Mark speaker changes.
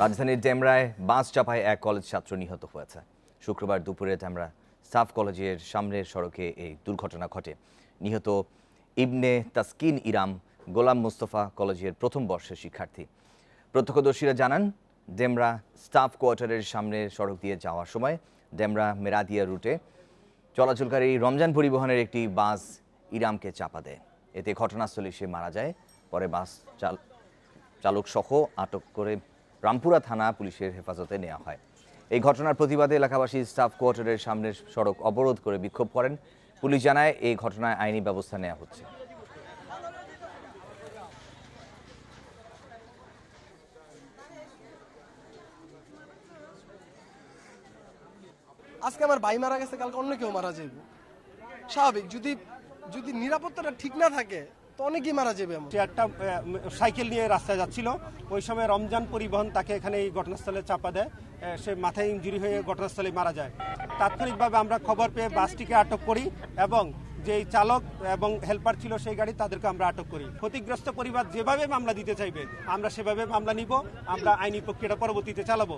Speaker 1: রাজধানীর ডেমরায় বাস চাপায় এক কলেজ ছাত্র নিহত হয়েছে। শুক্রবার দুপুরে ডেমরা স্টাফ কলেজের সামনের সড়কে এই দুর্ঘটনা ঘটে। নিহত ইবনে তাসকিন ইরাম গোলাম মুস্তফা কলেজের প্রথম বর্ষের শিক্ষার্থী। প্রত্যক্ষদর্শীরা জানান, ডেমরা স্টাফ কোয়ার্টারের সামনের সড়ক দিয়ে যাওয়ার সময় ডেমরা মেরাদিয়া রুটে চলাচলকারী রমজান পরিবহনের একটি বাস ইরামকে চাপা দেয়। এতে ঘটনাস্থলে সে মারা যায়। পরে বাস চাল চালক সহ আটক করে রামপুরা থানা পুলিশের হেফাজতে নেওয়া হয়। এই ঘটনার প্রতিবাদে এলাকাবাসী স্টাফ কোয়ার্টারের সামনের সড়ক অবরোধ করে বিক্ষোভ করেন। পুলিশ জানায় এই ঘটনায় আইনি ব্যবস্থা নেওয়া হচ্ছে।
Speaker 2: আজকে আমার ভাই মারা গেছে, কালকে অন্য কেউ মারা যাবে স্বাভাবিক, যদি যদি নিরাপত্তাটা ঠিক না থাকে তো অনেকেই মারা যাবে এমন।
Speaker 3: একটা সাইকেল নিয়ে রাস্তায় যাচ্ছিল। ওই সময় রমজান পরিবহন তাকে এখানে এই ঘটনাস্থলে চাপা দেয়। সে মাথায় ইঞ্জুরি হয়ে ঘটনাস্থলে মারা যায়। তাৎক্ষণিকভাবে আমরা খবর পেয়ে বাসটিকে আটক করি এবং যেই চালক এবং হেল্পার ছিল সেই গাড়ি তাদেরকে আমরা আটক করি। ক্ষতিগ্রস্ত পরিবার যেভাবে মামলা দিতে চাইবে আমরা সেভাবে মামলা নিব। আমরা আইনি প্রক্রিয়াটা পরবর্তীতে চালাবো।